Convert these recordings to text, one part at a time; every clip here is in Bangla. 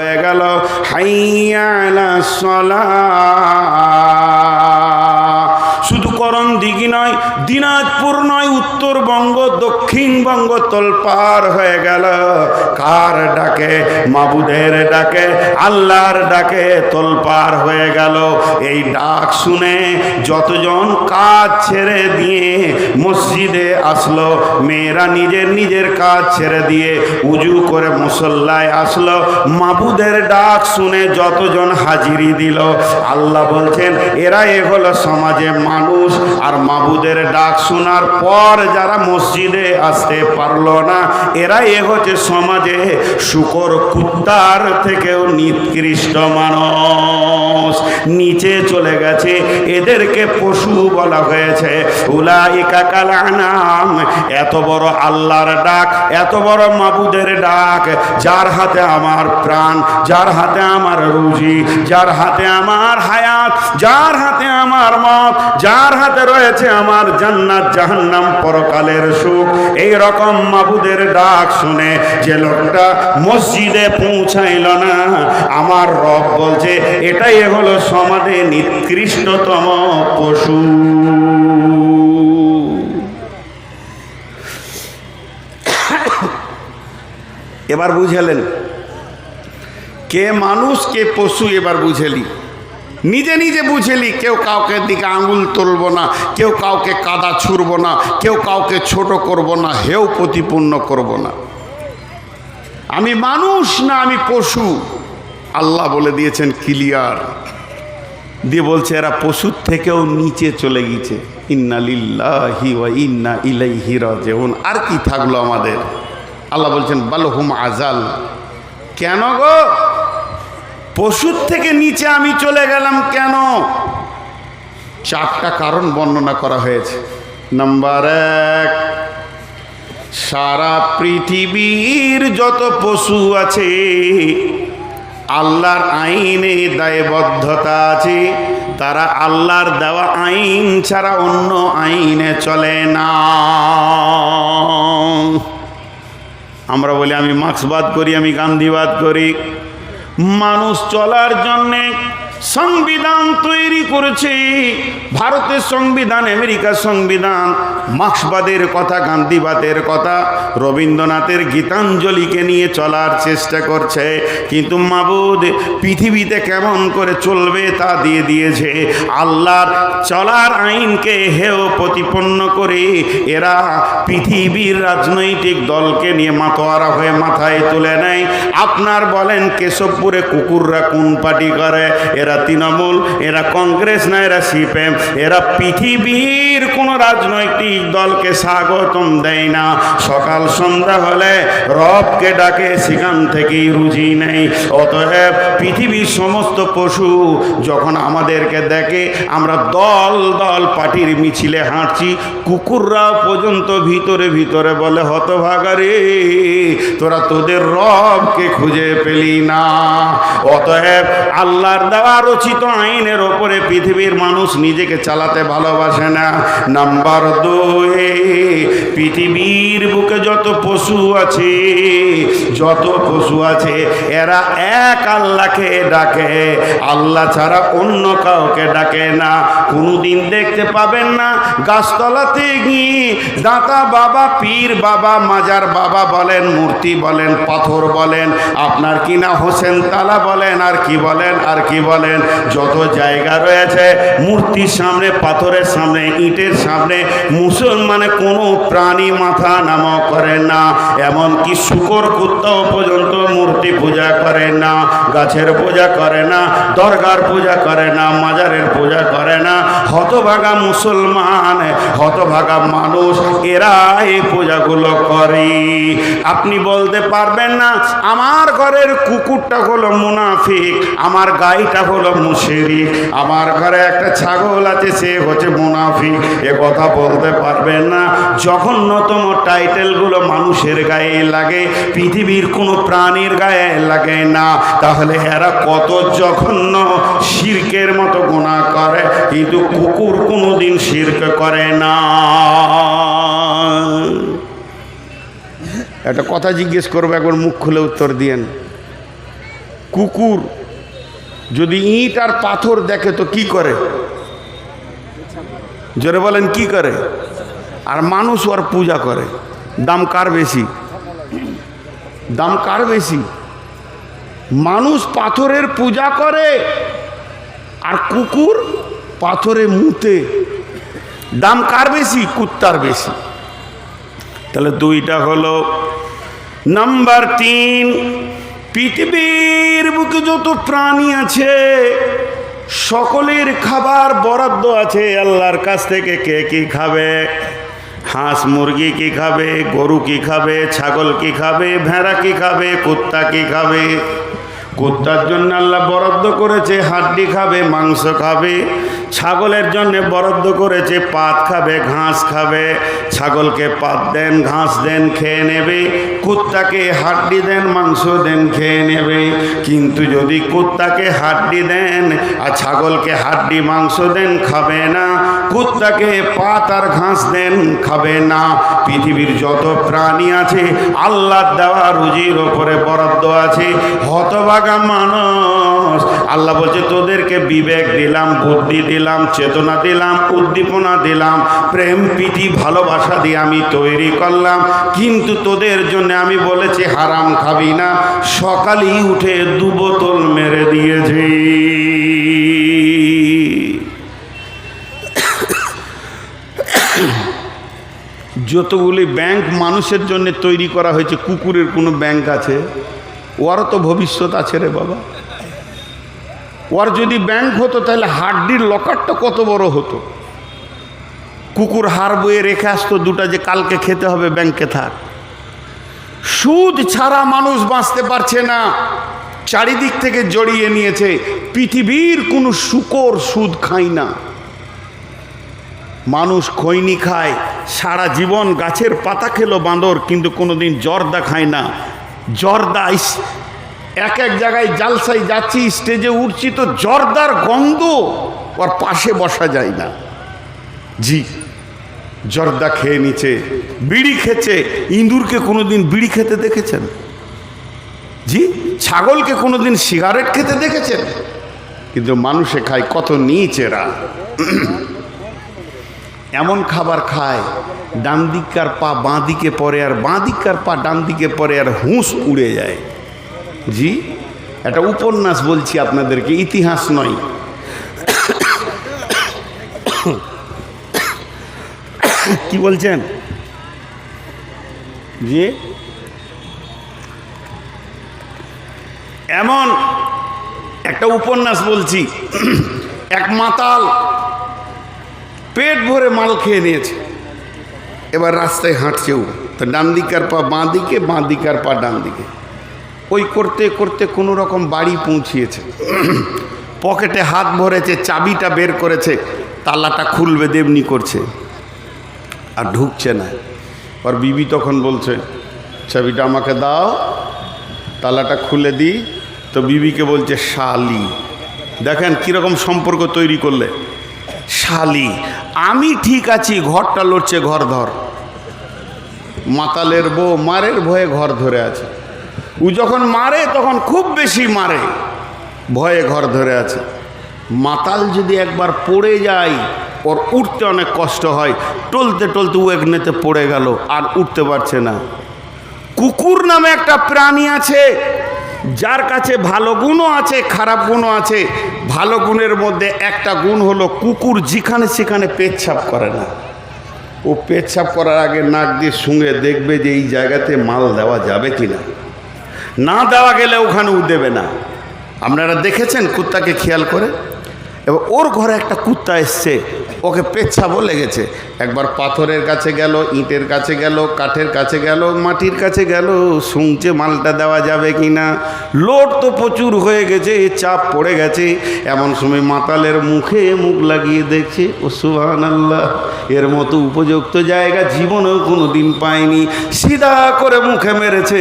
হয়ে গেল। হাইয়া আলা সলাহ। দিঘি নয়, দিনাজপুর নয়, উত্তরবঙ্গ, দক্ষিণবঙ্গ তোলপার হয়ে গেল। কার ডাকে? মাবুদের ডাকে, আল্লাহর ডাকে তোলপার হয়ে গেল। এই ডাক শুনে যতজন কাজ ছেড়ে দিয়ে মসজিদে আসলো, মেয়েরা নিজের নিজের কাজ ছেড়ে দিয়ে উজু করে মুসল্লায় আসলো। মাবুদের ডাক শুনে যতজন হাজিরি দিল, আল্লাহ বলছেন এরা এ হলো সমাজে মানুষ আর মাবুদের ডাক শোনার পর যারা মসজিদে আসতে পারল না এরা এ হচ্ছে সমাজে শুকর কুত্তার থেকেও নিকৃষ্ট মানুষ। নিচে চলে গেছে, এদেরকে পশু বলা হয়েছে। এত বড় আল্লাহর ডাক, এত বড় মাবুদের ডাক, যার হাতে আমার প্রাণ, যার হাতে আমার রুজি, যার হাতে আমার হায়াত, যার হাতে আমার মত, যার হাতে রয়েছে আমার জান্নাত, জাহান্নাম, পরকালের সুখ। এই রকম মাবুদের ডাক শুনে যে লোকটা মসজিদে পৌঁছাইল না, আমার রব বলছে, এটাই হলো সমাজে নিকৃষ্টতম পশু। এবার বুঝালেন, কে মানুষ, কে পশু? এবার বুঝেলি। নিজে নিজে বুঝেলি, কেউ কাউকে দিকে আঙুল তুলব না, কেউ কাউকে কাদা ছুড়ব না, কেউ কাউকে ছোট করব না, হেও প্রতিপূর্ণ করব না। আমি মানুষ না, আমি পশু। আল্লাহ বলে দিয়েছেন ক্লিয়ার। দিয়ে বলছে, এরা পশুর থেকেও নিচে চলে গিয়েছে। ইন্না লিল্লাহি ওয়া ইন্না ইলাইহি রাজিউন। আর কি থাকল আমাদের? আল্লাহ বলছেন, বালহুম আজাল। কেন গো? পশুর থেকে নিচে আমি চলে গেলাম কেন? চারটা কারণ বর্ণনা করা হয়েছে। নাম্বার এক, সারা পৃথিবীর যত পশু আছে, আল্লাহর আইনে দায়বদ্ধতা আছে। তারা আল্লাহর দেওয়া আইন ছাড়া অন্য আইনে চলে না। আমরা বলি, আমি মার্ক্সবাদ করি, আমি গান্ধীবাদ করি। মানুষ চলার জন্যে সংবিধান তৈরি করেছে। ভারতের সংবিধান, আমেরিকার সংবিধান। মার্ক্সবাদের কথা, গান্ধীবাদের কথা, রবীন্দ্রনাথের গীতাঞ্জলিকে নিয়ে চলার চেষ্টা করছে। কিন্তু মাবুদ, পৃথিবীতে কেমন করে চলবে তা দিয়ে দিয়েছে। আল্লাহর চলার আইনকে হেও প্রতিপন্ন করে এরা পৃথিবীর রাজনৈতিক দলকে নিয়ে মাতোয়ারা হয়ে মাথায় তুলে নেয়। আপনার বলেন, কেশবপুরে কুকুররা কোন পার্টি করে? এরা তৃণমূল এরা কংগ্রেস না এরা সিপিএম এরা পৃথিবীর কোনো রাজনৈতিক দলকে স্বাগতম দেয় না। সকাল সন্ধ্যা হলে রবকে ডাকে, সেখান থেকেই রুজি নেই। অতএব পৃথিবীর সমস্ত পশু যখন আমাদেরকে দেখে, আমরা দল দল পার্টির মিছিলে হাঁটছি, কুকুররাও পর্যন্ত ভিতরে ভিতরে বলে হতভাগারে তোরা তোদের রবকে খুঁজে পেলি না। অতএব আল্লাহর দেওয়া রচিত আইনের ওপরে পৃথিবীর মানুষ নিজেকে চালাতে ভালোবাসে না। নাম্বার দুই, পৃথিবীর বুকে যত পশু আছে, যত পশু আছে, এরা এক আল্লাহকে ডাকে। আল্লাহ ছাড়া অন্য কাউকে ডাকে না। কোনোদিন দেখতে পাবেন না, গাছতলাতে গিয়ে দাতা বাবা, পীর বাবা, মাজার বাবা বলেন, মূর্তি বলেন, পাথর বলেন, আপনার কিনা হোসেন তালা বলেন, আর কি বলেন, আর কি বলেন, যত জায়গা রয়েছে, মূর্তির সামনে, পাথরের সামনে ইটের সামনে মুসলমানে কোনো প্রাণী মাথা নাম করে না, এমনকি শুকর কুত্তাও পর্যন্ত মূর্তি পূজা করে না, গাছের পূজা করে না, দরগার পূজা করে না, মাজারের পূজা করে না। হতভাগা মুসলমান, হতভাগা মানুষ এরা এই পূজাগুলো করে। আপনি বলতে পারবেন না, আমার ঘরের কুকুরটা হলো মুনাফিক, আমার গাইটা হলো মুশেরি আমার ঘরে একটা ছাগল আছে, সে হচ্ছে মুনাফিক। এ কথা বলতে পারবেন না। জঘন্যতম টাইটেলগুলো মানুষের গায়ে লাগে, পৃথিবীর কোনো প্রাণীর গায়ে লাগে না। তাহলে এরা কত জঘন্য শির্কের মতো গোনা করে, কিন্তু কুকুর কোনোদিন শির্ক করে না। একটা কথা জিজ্ঞেস করব, একবার মুখ খুলে উত্তর দিয়েন। কুকুর যদি ইট আর পাথর দেখে তো কি করে? জোরে বলেন, কি করে? আর মানুষ ওর পূজা করে। দাম কার বেশি? দাম কার বেশি? মানুষ পাথরের পূজা করে আর কুকুর পাথরে মুতে। দাম কার বেশি? কুত্তার বেশি। তাহলে দুইটা হলো। নাম্বার তিন, পৃথিবীর বুকে যত প্রাণী আছে সকলের খাবার বরাদ্দ আছে, আল্লাহর কাছ থেকে কে কি খাবে? হাঁস মুরগি কি খাবে? গরু কি খাবে? ছাগল কি খাবে? ভেড়া কি খাবে? কুত্তা কি খাবে? কুত্তার জন্য আল্লাহ বরাদ্দ করেছে, হাড্ডি খাবে, মাংস খাবে। ছাগলের জন্য বরাদ্দ করেছে, পাত খাবে, ঘাস খাবে। ছাগলকে পাত দেন, ঘাস দেন, খেয়ে নেবে। কুত্তাকে হাড্ডি দেন, মাংস দেন, খেয়ে নেবে। কিন্তু যদি কুত্তাকে হাড্ডি দেন আর ছাগলকে হাড্ডি, মাংস দেন, খাবে না। কুত্তাকে পাত আর ঘাস দেন, খাবে না। পৃথিবীর যত প্রাণী আছে আল্লাহ দেওয়া রুজির ওপরে বরাদ্দ আছে। হতবাগা হতভাগা মানুষ। আল্লাহ বলছে, তোদেরকে বিবেক দিলাম, বুদ্ধি দিলাম, চেতনা দিলাম, উদ্দীপনা দিলাম, প্রেম, প্রীতি, ভালোবাসা দিয়ে আমি তৈরি করলাম। কিন্তু তোদের জন্য আমি বলেছি, হারাম খাবি না। সকালেই উঠে দু বোতল মেরে দিয়েছি। যতগুলি ব্যাংক মানুষের জন্য তৈরি করা হয়েছে, কুকুরের কোনো ব্যাংক আছে? ওরও তো ভবিষ্যৎ আছে রে বাবা। ওর যদি ব্যাংক হতো, তাহলে হাড্ডির লকারটা কত বড় হতো? কুকুর হার বয়ে রেখে আসতো দুটা যে কালকে খেতে হবে ব্যাংকে থাক। সুদ ছাড়া মানুষ বাঁচতে পারছে না। চারিদিক থেকে জড়িয়ে নিয়েছে। পৃথিবীর কোনো শুকর সুদ খায় না। মানুষ খৈনি খায়। সারা জীবন গাছের পাতা খেলো বাঁদর, কিন্তু কোনোদিন জর্দা খায় না। জর্দা এক এক জায়গায় জালসাই যাচ্ছি, স্টেজে উঠছি তো জর্দার গন্ধ ওর পাশে বসা যায় না। জি জর্দা খেয়ে নিচে, বিড়ি খেছে ইঁদুরকে কোনোদিন বিড়ি খেতে দেখেছেন? জি ছাগলকে কোনোদিন সিগারেট খেতে দেখেছেন? কিন্তু মানুষে খায় কত নিচেরা। এমন খাবার খায়, ডান দিককার পা বাঁ দিকে পড়ে আর বাঁ দিককার পা ডান দিকে পরে আর হুঁস উড়ে যায়। জি একটা উপন্যাস বলছি আপনাদেরকে ইতিহাস নয়। কি বলছেন? জি। এমন একটা উপন্যাস বলছি এক মাতাল পেট ভরে মাল খেয়ে নিয়েছে। এবার রাস্তায় হাঁটছেও তো ডান দিকার পা বাঁ দিকে বাঁ দিকার পা ডান দিকে। ওই করতে করতে কোনো রকম বাড়ি পৌঁছিয়েছে। পকেটে হাত ভরেছে, চাবিটা বের করেছে, তালাটা খুলবে, দেবনি করছে। আর ঢুকছে না। ওর বিবি তখন বলছে, চাবিটা আমাকে দাও, তালাটা খুলে দিই। তো বিবিকে বলছে, শালি। দেখেন কীরকম সম্পর্ক তৈরি করলে। শালি, আমি ঠিক আছি, ঘরটা লড়ছে, ঘর ধর। মাতালের বউ, মারের ভয়ে ঘর ধরে আছে। ও যখন মারে, তখন খুব বেশি মারে। ভয়ে ঘর ধরে আছে। মাতাল যদি একবার পড়ে যায়, ওর উঠতে অনেক কষ্ট হয়। টলতে টলতে ও একনেতে পড়ে গেল, আর উঠতে পারছে না। কুকুর নামে একটা প্রাণী আছে, যার কাছে ভালো গুণও আছে, খারাপ গুণও আছে। ভালো গুণের মধ্যে একটা গুণ হলো, কুকুর যেখানে সেখানে পেচ্ছাপ করে না। ও পেচ্ছাপ করার আগে নাক দিয়ে শুঙে দেখবে যে এই জায়গাতে মাল দেওয়া যাবে কি না না দেওয়া গেলে ওখানে ও দেবে না। আপনারা দেখেছেন কুত্তাকে খেয়াল করে? এবার ওর ঘরে একটা কুত্তা এসছে ওকে পেচ্ছাবও লেগেছে। একবার পাথরের কাছে গেল, ইটের কাছে গেল, কাঠের কাছে গেল, মাটির কাছে গেল, শুনছে মালটা দেওয়া যাবে কি না লোড তো প্রচুর হয়ে গেছে, চাপ পড়ে গেছে। এমন সময় মাতালের মুখে মুখ লাগিয়ে দেখছে ও সুহান আল্লাহ এর মতো উপযুক্ত জায়গা জীবনেও কোনো দিন পায়নি সিধা করে মুখে মেরেছে,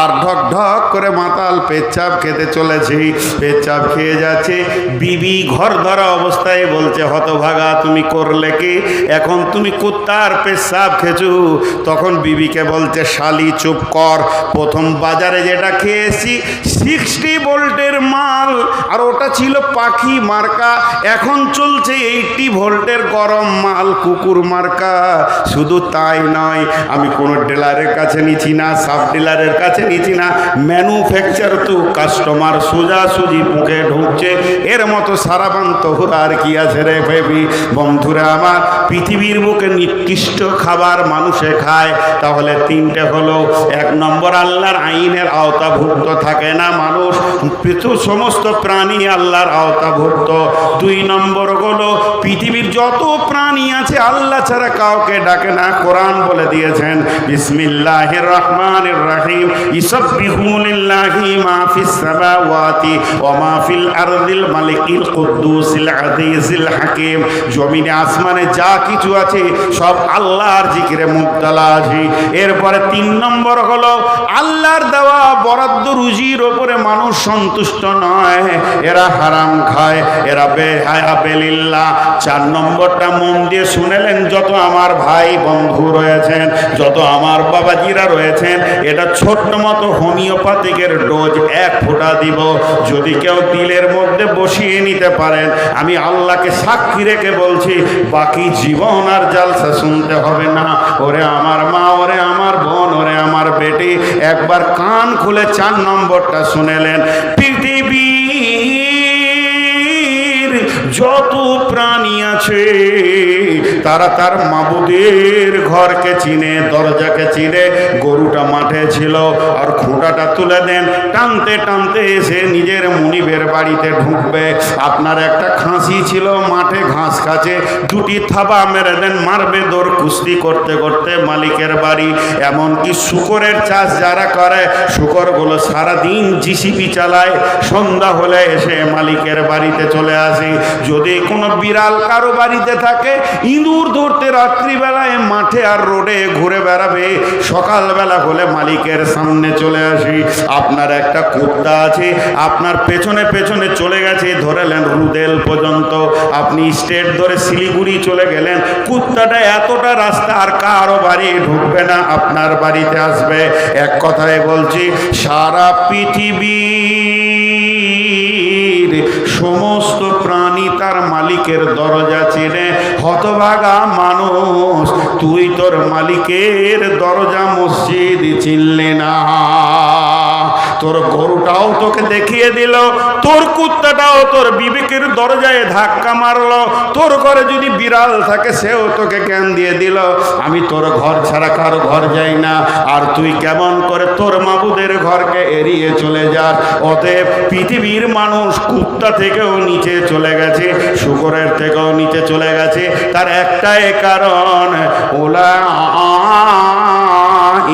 আর ঢক ঢক করে মাতাল পেচ্ছাপ খেতে চলেছে। পেচ্ছাপ খেয়ে যাচ্ছে, বিবি ঘর ধরা অবস্থায় বলছে, হতভাগা দারোগা তুমি করলে কি? এখন তুমি কুত্তার পেশাব খেছু তখন বিবিকে বলছে, শালি, চুপ কর। প্রথম বাজারে যেটা খেয়েছি সিক্সটি ভোল্টের মাল। আর ওটা ছিল পাখি মার্কা। এখন চলছে এইটি ভোল্টের গরম মাল, কুকুর মার্কা। শুধু তাই নয়, আমি কোনো ডিলারের কাছে নিচ্ছি না, সাব ডিলারের কাছে নিচ্ছি না। ম্যানুফ্যাকচার তো কাস্টমার সোজাসুজি মুখে ঢুকছে। এর মতো সারাবান্ত আর কি আছে রে বেবি? বন্ধুরা আমার পৃথিবীর বুকে নিকৃষ্ট খাবার মানুষে খায়, তাহলে তিনটে হলো, এক নম্বর আল্লাহর আইনের আওতাভুক্ত থাকে না মানুষ সমস্ত প্রাণী আল্লাহর আওতাভুক্ত। দুই নম্বর হলো, পৃথিবীর যত প্রাণী আছে, আল্লাহ ছাড়া কাউকে ডাকে না। কোরআন বলে দিয়েছেন ফিস সামাওয়াতি ওয়া আরদিল মালিকিল কুদ্দুসিল হাকিম। জমিনে, আসমানে যা কিছু আছে, সব আল্লাহর জিকিরে মুবতালা আছে। এরপরে তিন নম্বর হলো, আল্লাহর দেওয়া বরাদ্দ রুজির ওপরে মানুষ সন্তুষ্ট নয়। এরা হারাম খায়, এরা বেহায়া চার নম্বরটা মন দিয়ে শুনেলেন, যত আমার ভাই বন্ধু রয়েছেন, যত আমার বাবাজিরা রয়েছেন, এটা ছোট্ট মতো হোমিওপ্যাথিকের ডোজ এক ফোঁটা দিব। যদি কেউ তিলের মধ্যে বসিয়ে নিতে পারেন, আমি আল্লাহকে সাক্ষী রেখে বলছি, বাকি জীবন আর জালসা শুনতে হবে না। ওরে আমার মা, ওরে আমার বোন, ওরে আমার বেটি, একবার কান খুলে চার নম্বরটা শুনেলেন। পৃথিবীর যত প্রাণী আছে, তারা তার মাবুদের ঘরকে চিনে, দরজাকে চিনে, গরুটা মাঠে ছিল, আর খোঁটাটা তুলে দেন। টানতে টানতে এসে নিজের মুনিবের বাড়িতে ঢুকবে। আপনার একটা খাসি ছিল, মাঠে ঘাস খাচ্ছে। দুটি থাবা মেরে দেন, মারবে দৌড় কুস্তি করতে করতে মালিকের বাড়ি। এমনকি শুকরের চাষ যারা করে, শুকরগুলো সারাদিন জিসিপি চালায়। সন্ধ্যা হলে এসে মালিকের বাড়িতে চলে আসে। যদি কোনো বিড়াল কারও বাড়িতে থাকে, ইঁদুর ধরতে রাত্রিবেলায় মাঠে আর রোডে ঘুরে বেড়াবে। সকালবেলা হলে মালিকের সামনে চলে আসি। আপনার একটা কুত্তা আছে, আপনার পেছনে পেছনে চলে গেছে ধরেলেন রুদেল পর্যন্ত। আপনি স্টেট ধরে শিলিগুড়ি চলে গেলেন, কুত্তাটা এতটা রাস্তা আর কারও বাড়ি ঢুকবে না, আপনার বাড়িতে আসবে। এক কথায় বলছি, সারা পৃথিবীর সমস্ত প্রাণী তার মালিকের দরজা চেনে। হতভাগা মানুষ, তুই তোর মালিকের দরজা মসজিদ চিনলে না। তোর গরুটাও তোকে দেখিয়ে দিল, তোর কুত্তাটাও তোর বিবেকের দরজায় ধাক্কা মারলো, তোর ঘরে যদি বিড়াল থাকে সেও তোকে জ্ঞান দিয়ে দিল। আমি তোর ঘর ছাড়া কারও ঘর যাই না, আর তুই কেমন করে তোর মাবুদের ঘরকে এড়িয়ে চলে যাস? অতএব পৃথিবীর মানুষ কুত্তা থেকেও নিচে চলে গেছে, শুকরের থেকেও নিচে চলে গেছে। তার একটাই কারণ ওলা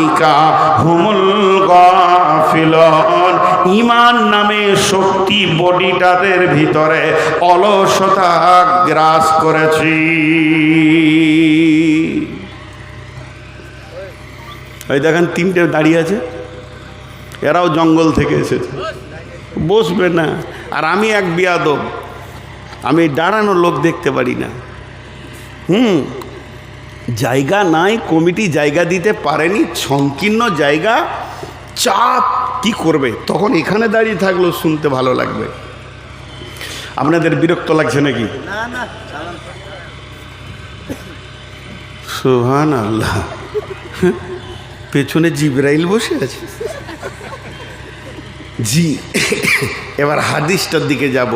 ইকা হুমুল গাফিলন ইমান নামে শক্তি বডিটাদের ভিতরে অলসতা গ্রাস করেছি। ওই দেখেন, তিনটে দাঁড়িয়ে আছে। এরাও জঙ্গল থেকে এসেছে। বসবে না। আর আমি এক বিয়াদব। আমি দাঁড়ানো লোক দেখতে পারি না। হুম, জায়গা নাই, কমিটি জায়গা দিতে পারেনি, সংকীর্ণ জায়গা, চাপ কি করবে? তখন এখানে দাঁড়িয়ে থাকলেও শুনতে ভালো লাগবে। আপনাদের বিরক্ত লাগছে নাকি? সোহান আল্লাহ পেছনে জিব্রাইল বসে আছে। জি এবার হাদিসটার দিকে যাব।